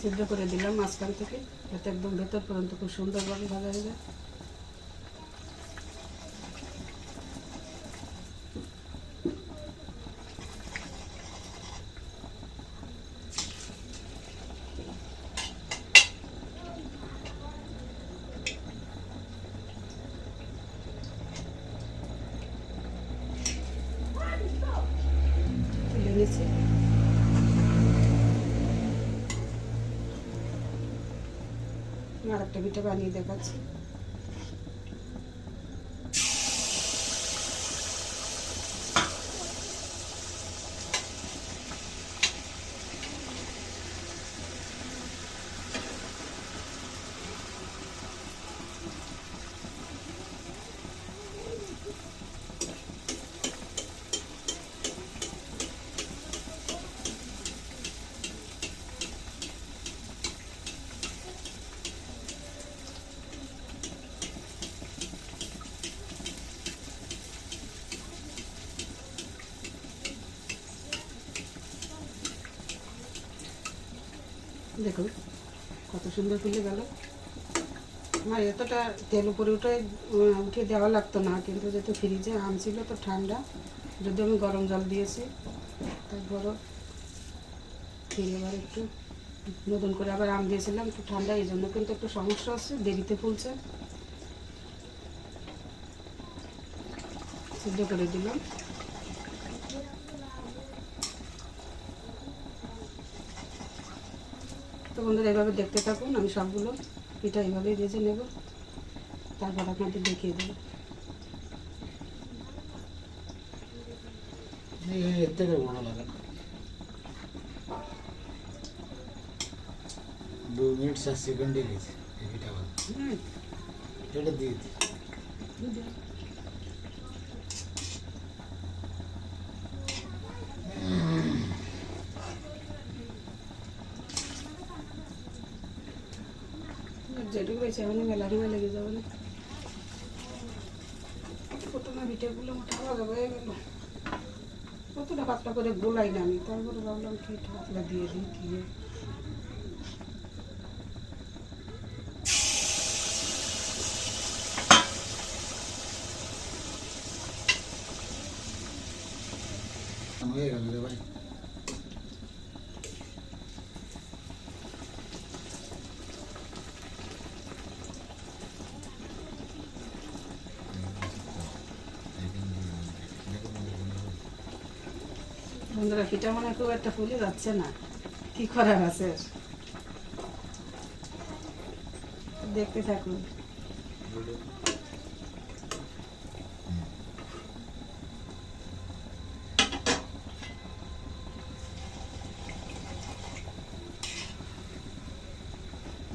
সিদ্ধ করে দিলাম মাঝখান থেকে যাতে একদম ভেতর পর্যন্ত খুব সুন্দরভাবে ভাজা হয়ে যায় তুলে নিয়েছি আর একটা পিঠা বানিয়ে দেখাচ্ছি। দেখুন, কত সুন্দর ফুলে গেল। আমার এতটা তেল উপরে উঠে উঠে দেওয়া লাগতো না, কিন্তু যেহেতু ফ্রিজে আম ছিল তো ঠান্ডা যদি আমি গরম জল দিয়েছি তারপরও ফিরে এবার একটু নতুন করে আবার আম দিয়েছিলাম, একটু ঠান্ডা, এই জন্য কিন্তু একটু সমস্যা আছে দেরিতে ফুলছে। সিদ্ধ করে দিলাম। তো বন্ধুরা এভাবে দেখতে থাকুন আমি সবগুলো পিঠা এইভাবেই ভেজে নেব। তারপর আপনাদের দেখিয়ে দেবো। এর থেকে লাগে দু মিনিট সাত সেকেন্ডে গেছে এটা দিয়ে দিই। রয়েছে এমনি মেলা সময় লেগে যাবে না। প্রথমে পিঠেগুলো মোটা হয়ে গেল। কতটা পাতলা করে গোলাই না আমি, তারপরে ভাবলাম কি পাতলা দিয়ে দিই দিয়ে ভাই। বন্ধুরা মনে খুব একটা ফুলে যাচ্ছে না। কি করার আছে? দেখতে থাকুন।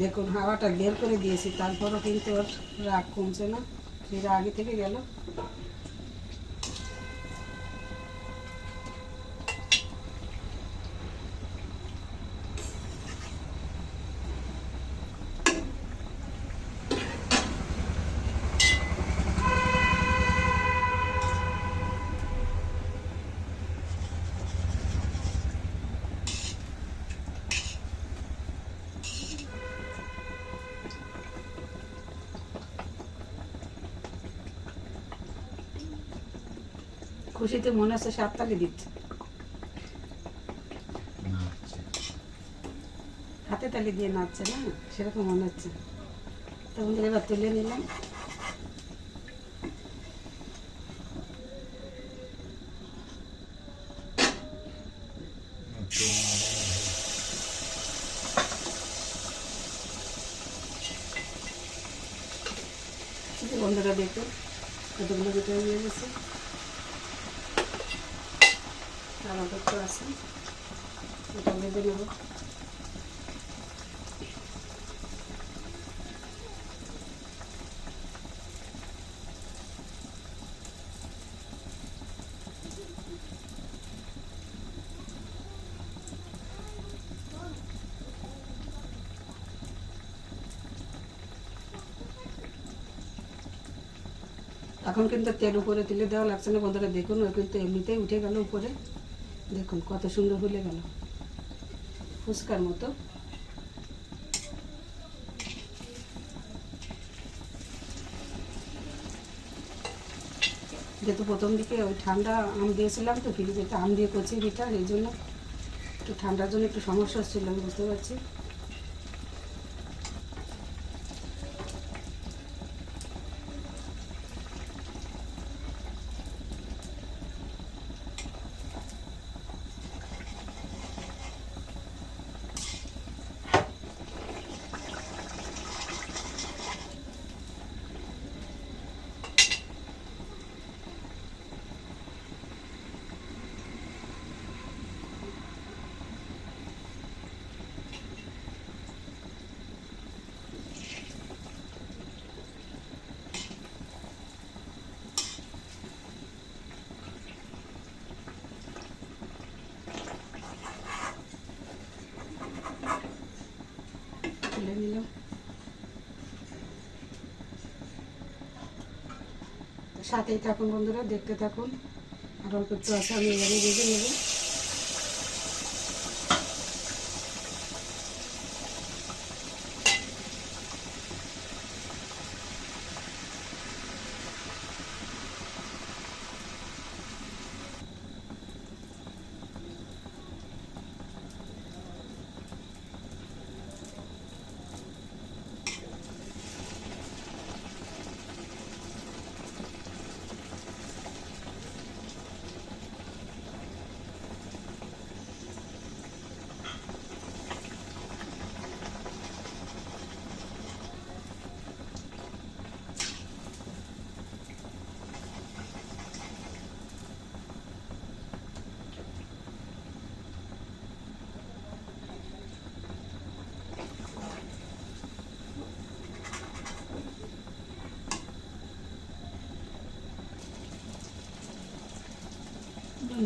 দেখুন, হাওয়াটা বের করে দিয়েছি, তারপরও কিন্তু ওর রাগ কমছে না। সেটা আগে থেকে গেল। খুশিতে মনে হচ্ছে সাততালি দিচ্ছে। হাতে তালি দিয়ে নাচছে না? সেরকম মনে হচ্ছে। তখন এবার তুলে নিলাম। বন্ধুরা দেখুন কতগুলো পিঠা হয়ে গেছে। আছে। এটা নেব এখন কিন্তু তেল উপরে তুলে দেওয়া লাগছে না, বন্ধুরা দেখুন কিন্তু এমনিতেই উঠে গেল উপরে। দেখুন, কত সুন্দর হলে গেল। ফুচকার মতো। যেহেতু প্রথম দিকে ওই ঠান্ডা আম দিয়েছিলাম তো, ফ্রিজে আম দিয়ে করছি পিঠা এই জন্য একটু ঠান্ডার জন্য একটু সমস্যা হচ্ছিল, আমি বুঝতে পারছি তুলে নিলাম তো সাথেই থাকুন বন্ধুরা দেখতে থাকুন। আর অল্প একটু আছে আমি এবারে ভেজে নেব।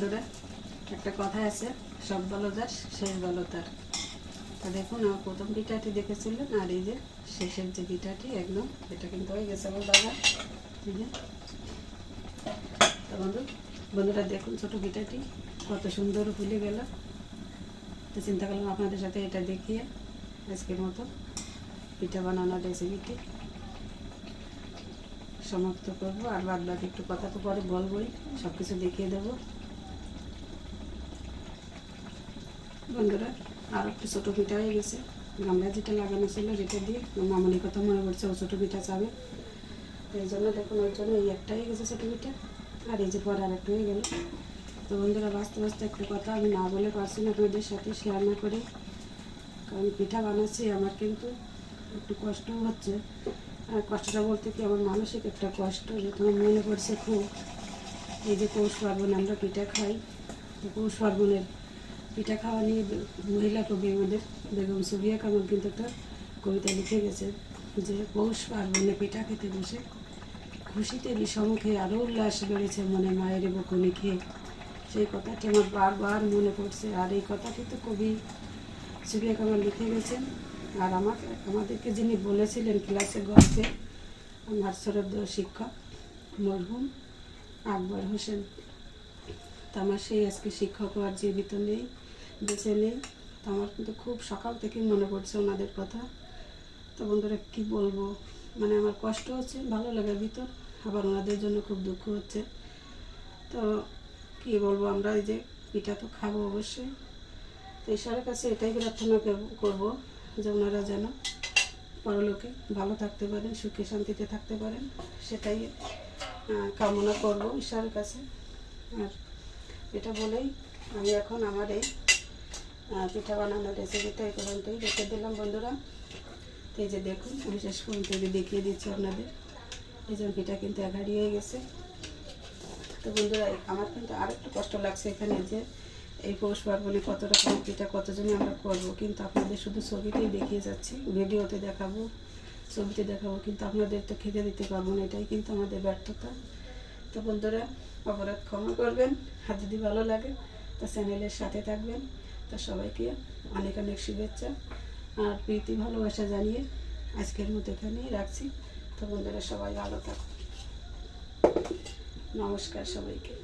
বন্ধুরা একটা কথা আছে, সব বলো যার শেষ বলো তার তা দেখুন, আমার প্রথম পিঠাটি দেখেছিলেন, আর এই যে শেষের যে পিঠাটি একদম, এটা কিন্তু হয়ে গেছে আমার বাবা যে। তো বন্ধু, বন্ধুরা দেখুন ছোটো পিঠাটি কত সুন্দর ফুলে গেল। তো চিন্তা করলাম আপনাদের সাথে এটা দেখিয়ে আজকের মতো পিঠা বানানোর রেসিপিটি সমাপ্ত করব। আর বাদ বাকি একটু কথা তো পরে বলবোই সব কিছু দেখিয়ে দেবো। বন্ধুরা, আর একটু ছোটো পিঠা হয়ে গেছে। গামলা যেটা লাগানো ছিল যেটা দিয়ে মামনির কথা মনে পড়ছে, ও ছোটো পিঠা চাবে। এই জন্য দেখুন ওই জন্য এই একটা হয়ে গেছে ছোটো পিঠা। আর এই যে পরে আর একটা হয়ে গেল। তো বন্ধুরা, বাঁচতে বাঁচতে একটা কথা আমি না বলে পারছি না আপনাদের সাথে শেয়ার না করে। কারণ পিঠা বানাচ্ছি, আমার কিন্তু একটু কষ্টও হচ্ছে। আর কষ্টটা বলতে কি, আমার মানসিক একটা কষ্ট যে তোমার মনে পড়ছে খুব। এই যে পৌষ পার্বণ, আমরা পিঠা খাই। তো পৌষ পার্বণের পিঠা খাওয়া নিয়ে মহিলা কবি আমাদের, বেগম সুবিয়া কামাল কিন্তু একটা কবিতা লিখে গেছে, যে পৌষ পার্বণে পিঠা খেতে বসে খুশিতে বিষমুখে আরও উল্লাস বেড়েছে মনে মায়ের বকুনি খেয়ে। সেই কথাটি আমার বারবার মনে পড়ছে, আর এই কথাটি তো কবি সুবিয়া কামাল লিখে গেছেন। আর আমাকে, আমাদেরকে যিনি বলেছিলেন ক্লাসে গল্পে, আমার শ্রদ্ধেয় শিক্ষক মরহুম আকবর হোসেন। তো আমার সেই আজকে শিক্ষক আর জীবিত নেই। বেঁচে নেই তো আমার কিন্তু খুব সকাল থেকে মনে পড়ছে ওনাদের কথা। তো বন্ধুরা, কি বলব? মানে আমার কষ্ট হচ্ছে, ভালো লাগার ভিতর, আবার ওনাদের জন্য খুব দুঃখ হচ্ছে। তো কি বলব, আমরা এই যে পিঠা তো খাব অবশ্যই। তো ঈশ্বরের কাছে এটাই প্রার্থনা করব- যে ওনারা যেন পরলোকে ভালো থাকতে পারেন, সুখে শান্তিতে থাকতে পারেন। সেটাই কামনা করব ঈশ্বরের কাছে। আর এটা বলেই আমি এখন আমার এই পিঠা বানানোর রেসিপিটা এই পর্যন্তই রেখে দিলাম বন্ধুরা। এই যে দেখুন, আমি শেষ পর্যন্ত দেখিয়ে দিচ্ছি আপনাদের। এই যে পিঠা কিন্তু এগাড়ি হয়ে গেছে। তো বন্ধুরা আমার কিন্তু আর একটু কষ্ট লাগছে এখানে যে এই পৌষ পার্বণে কত রকম পিঠা, কতজনই আমরা করব। কিন্তু আপনাদের শুধু ছবিতেই দেখিয়ে যাচ্ছি, ভিডিওতে দেখাবো, ছবিতে দেখাবো, কিন্তু আপনাদের তো খেতে দিতে পারব না, এটাই কিন্তু আমাদের ব্যর্থতা। তো বন্ধুরা, অপরাধ ক্ষমা করবেন। আর যদি ভালো লাগে, তো চ্যানেলের সাথে থাকবেন। তো সবাইকে, অনেক অনেক শুভেচ্ছা আর প্রীতি ভালোবাসা জানিয়ে আজকের মতো এখানেই রাখছি। তো বন্ধুরা সবাই ভালো থাকুন নমস্কার সবাইকে।